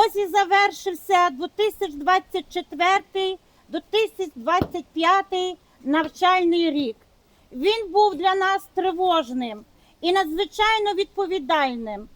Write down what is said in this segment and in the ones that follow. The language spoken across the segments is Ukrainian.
ось і завершився 2024 2025 навчальний рік. Він був для нас тривожним і надзвичайно відповідальним,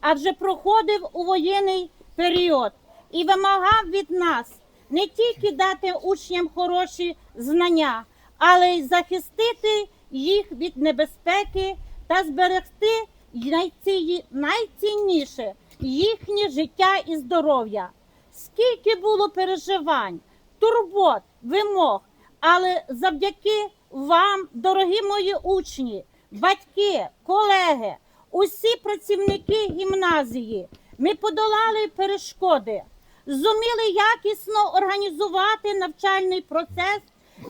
адже проходив у воєнний період і вимагав від нас не тільки дати учням хороші знання, але й захистити їх від небезпеки та зберегти найці- найцінніше їхнє життя і здоров'я. Скільки було переживань, турбот, вимог, але завдяки вам, дорогі мої учні, батьки, колеги, усі працівники гімназії, ми подолали перешкоди, зуміли якісно організувати навчальний процес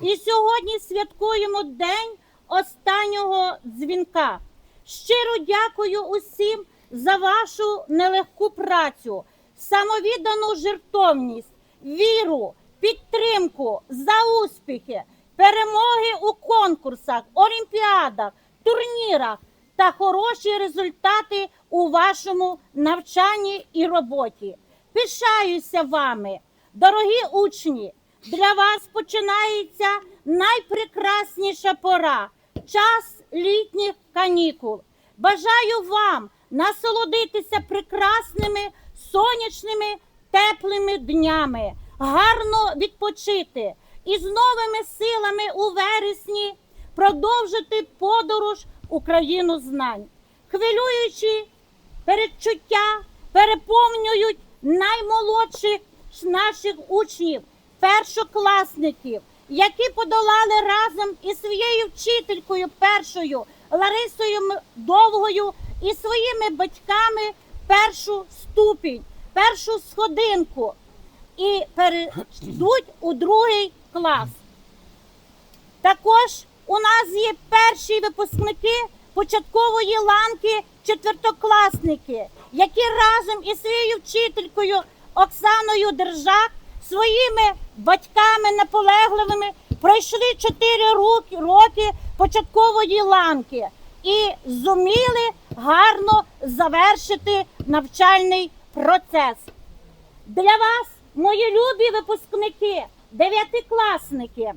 і сьогодні святкуємо день останнього дзвінка. Щиро дякую усім за вашу нелегку працю, самовіддану жертовність, віру, підтримку за успіхи, перемоги у конкурсах, олімпіадах, турнірах та хороші результати у вашому навчанні і роботі. Пишаюся вами, дорогі учні. Для вас починається найпрекрасніша пора час літніх канікул. Бажаю вам насолодитися прекрасними сонячними теплими днями, гарно відпочити і з новими силами у вересні продовжити подорож у країну знань. Хвилюючи передчуття переповнюють наймолодших наших учнів, першокласників, які подолали разом із своєю вчителькою першою Ларисою Довгою і своїми батьками першу ступінь, першу сходинку і перейдуть у другий клас. Також у нас є перші випускники початкової ланки четвертокласники, які разом із своєю вчителькою Оксаною Держак, своїми батьками наполегливими пройшли 4 роки, початкової ланки і зуміли гарно завершити навчальний процес. Для вас, мої любі випускники, дев'ятикласники,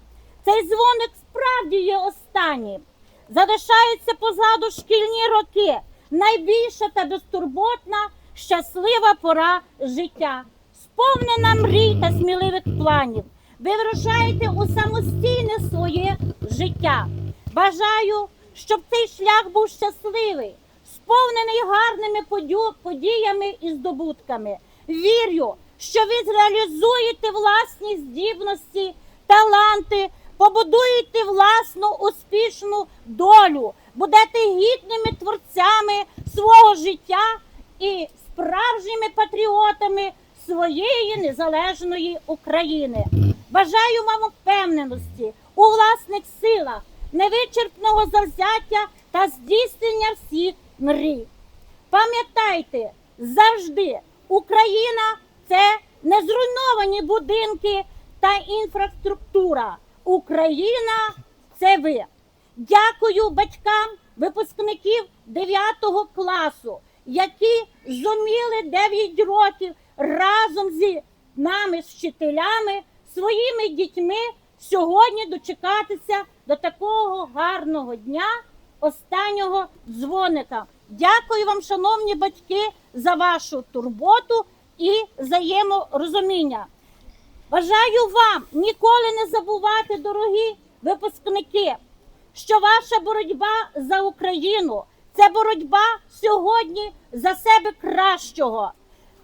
цей дзвоник справді є останнім. Залишаються позаду шкільні роки, найбільша та безтурботна, щаслива пора життя, сповнена мрій та сміливих планів. Ви вирушаєте у самостійне своє життя. Бажаю, щоб цей шлях був щасливий, сповнений гарними подіями і здобутками. Вірю, що ви зреалізуєте власні здібності, таланти, побудуєте власну успішну долю, будете гідними творцями свого життя і справжніми патріотами своєї незалежної України. Бажаю вам впевненості у власних силах, невичерпного завзяття та здійснення всіх мрій. Пам'ятайте, завжди Україна це не зруйновані будинки та інфраструктура. Україна це ви. Дякую батькам випускників 9 класу, які зуміли 9 років разом зі нами, з вчителями, своїми дітьми сьогодні дочекатися до такого гарного дня останнього дзвоника. Дякую вам, шановні батьки, за вашу турботу і взаєморозуміння. Бажаю вам ніколи не забувати, дорогі випускники, що ваша боротьба за Україну це боротьба сьогодні за себе кращого,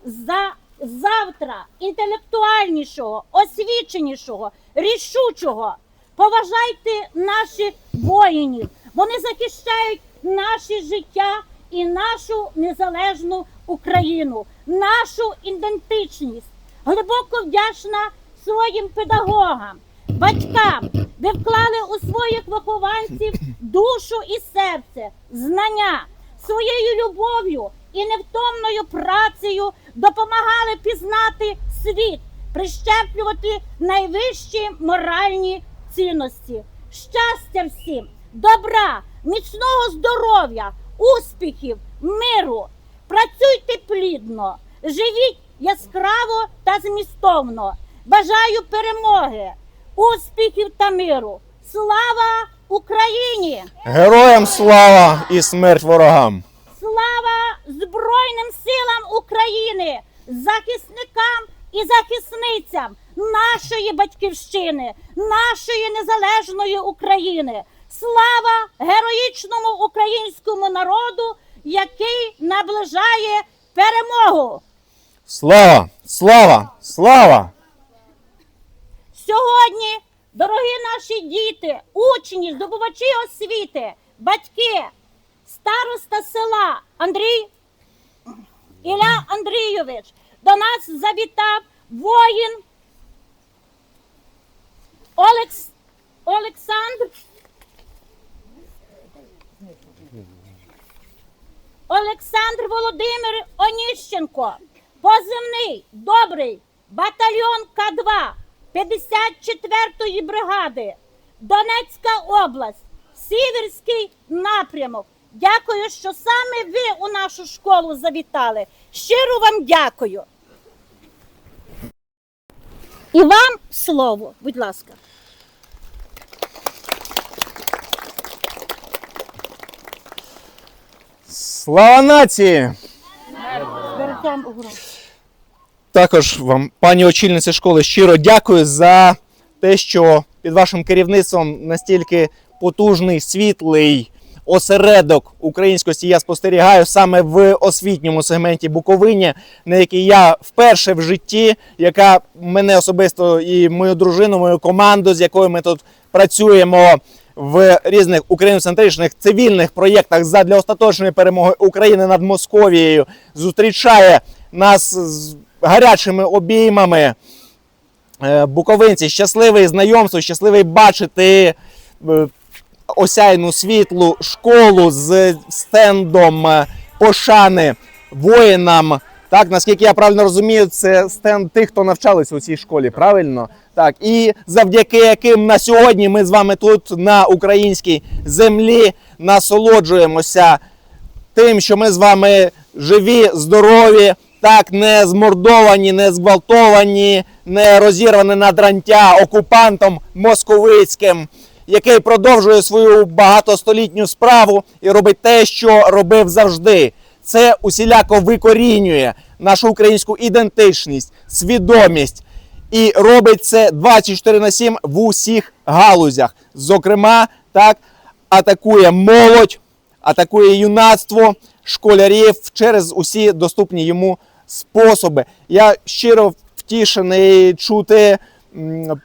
за завтра інтелектуальнішого, освіченішого, рішучого. Поважайте наших воїнів. Вони захищають наше життя і нашу незалежну Україну, нашу ідентичність. Глибоко вдячна своїм педагогам, батькам. Ви вклали у своїх вихованців душу і серце, знання, своєю любов'ю і невтомною працею допомагали пізнати світ, прищеплювати найвищі моральні цінності. Щастя всім, добра, міцного здоров'я, успіхів, миру. Працюйте плідно, Живіть яскраво та змістовно. Бажаю перемоги, успіхів та миру. Слава Україні! Героям слава і смерть ворогам! Слава Збройним силам України, захисникам і захисницям нашої батьківщини, нашої незалежної України. Слава героїчному українському народу, який наближає перемогу. Слава! Слава! Слава! Сьогодні, дорогі наші діти, учні, здобувачі освіти, батьки, староста села Андрій Ілля Андрійович до нас завітав воїн Олекс... Олександр. Олександр Володимир Оніщенко, позивний добрий батальйон К2 54-ї бригади, Донецька область, Сіверський напрямок. Дякую, що саме ви у нашу школу завітали. Щиро вам дякую. І вам слово, будь ласка. Слава нації! Також вам, пані очільниці школи, щиро дякую за те, що під вашим керівництвом настільки потужний, світлий осередок українськості я спостерігаю саме в освітньому сегменті Буковині, на який я вперше в житті, яка мене особисто і мою дружину, мою команду, з якою ми тут працюємо в різних україноцентричних цивільних проєктах задля остаточної перемоги України над Московією, зустрічає нас з гарячими обіймами. Е, Буковинці, щасливий знайомство, щасливий бачити е, осяйну світлу школу з стендом е, пошани воїнам. Так, наскільки я правильно розумію, це стенд тих, хто навчались у цій школі, правильно? Так, і завдяки яким на сьогодні ми з вами тут на українській землі насолоджуємося тим, що ми з вами живі, здорові, так не змордовані, не зґвалтовані, не розірвані на дрантя окупантом московицьким, який продовжує свою багатостолітню справу і робить те, що робив завжди. Це усіляко викорінює нашу українську ідентичність, свідомість і робить це 24 на 7 в усіх галузях. Зокрема, так атакує молодь, атакує юнацтво школярів через усі доступні йому способи. Я щиро втішений чути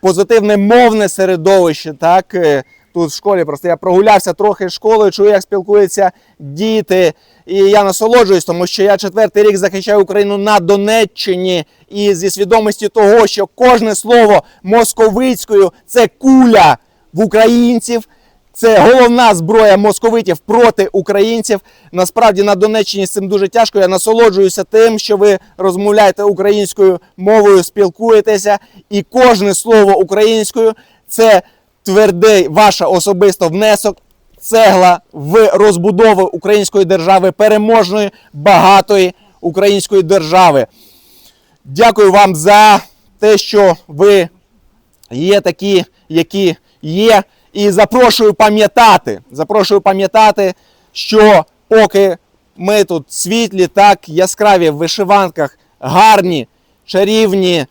позитивне мовне середовище. Так е, тут в школі просто я прогулявся трохи школою, чую, як спілкуються діти. І я насолоджуюсь, тому що я четвертий рік захищаю Україну на Донеччині і зі свідомості того, що кожне слово московицькою це куля в українців. Це головна зброя московитів проти українців. Насправді на Донеччині з цим дуже тяжко. Я насолоджуюся тим, що ви розмовляєте українською мовою, спілкуєтеся, і кожне слово українською це твердий ваш особисто внесок, цегла в розбудову української держави, переможної, багатої української держави. Дякую вам за те, що ви є такі, які є. І запрошую пам'ятати, запрошую пам'ятати, що поки ми тут світлі, так яскраві в вишиванках, гарні, чарівні,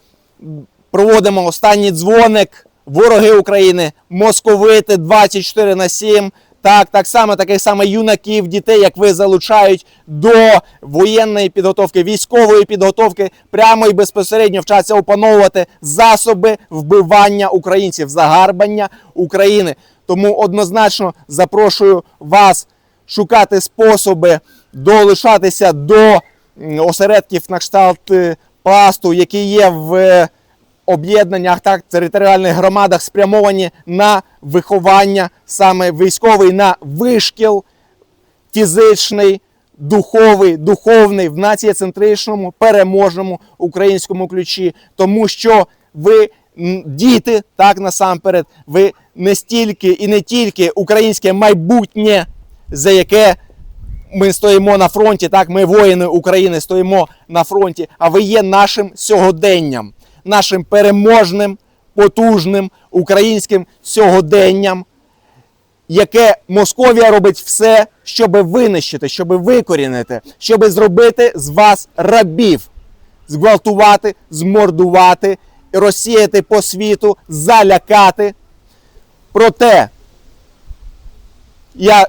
проводимо останній дзвоник, вороги України, московити 24 на 7. Так, так само таких само юнаків, дітей, як ви залучають до воєнної підготовки, військової підготовки, прямо і безпосередньо вчаться опановувати засоби вбивання українців, загарбання України. Тому однозначно запрошую вас шукати способи долишатися до осередків на кшталт е, пласту, які є в об'єднаннях, так, територіальних громадах, спрямовані на виховання саме військовий, на вишкіл фізичний, духовий, духовний в націєцентричному, переможному українському ключі, тому що ви діти, так насамперед, ви не стільки і не тільки українське майбутнє, за яке ми стоїмо на фронті, так, ми воїни України стоїмо на фронті, а ви є нашим сьогоденням, нашим переможним, потужним українським сьогоденням, яке Московія робить все, щоб винищити, щоб викорінити, щоб зробити з вас рабів, зґвалтувати, змордувати, розсіяти по світу, залякати. Проте я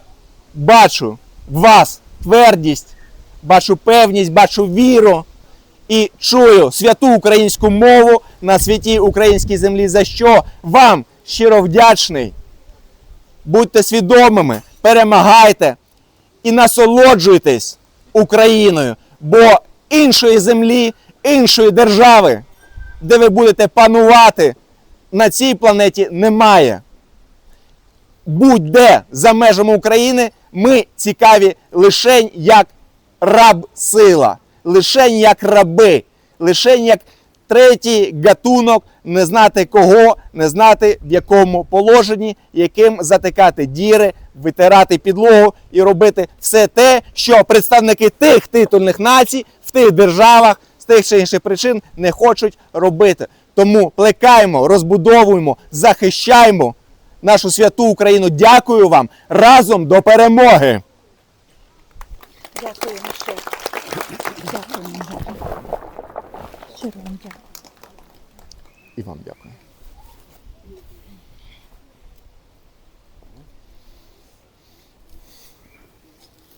бачу вас твердість, бачу певність, бачу віру і чую святу українську мову на святій українській землі, за що вам щиро вдячний. Будьте свідомими, перемагайте і насолоджуйтесь Україною, бо іншої землі, іншої держави, де ви будете панувати на цій планеті, немає будь-де за межами України ми цікаві лишень як раб сила, лишень як раби, лишень як третій гатунок, не знати кого, не знати в якому положенні, яким затикати діри, витирати підлогу і робити все те, що представники тих титульних націй в тих державах з тих чи інших причин не хочуть робити. Тому плекаємо, розбудовуємо, захищаємо нашу святу Україну. Дякую вам разом до перемоги! Дякую ще. Дякую. Щиро вам дякую. І вам дякую.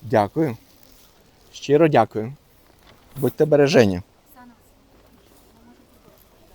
Дякую. Щиро дякую. Будьте бережені.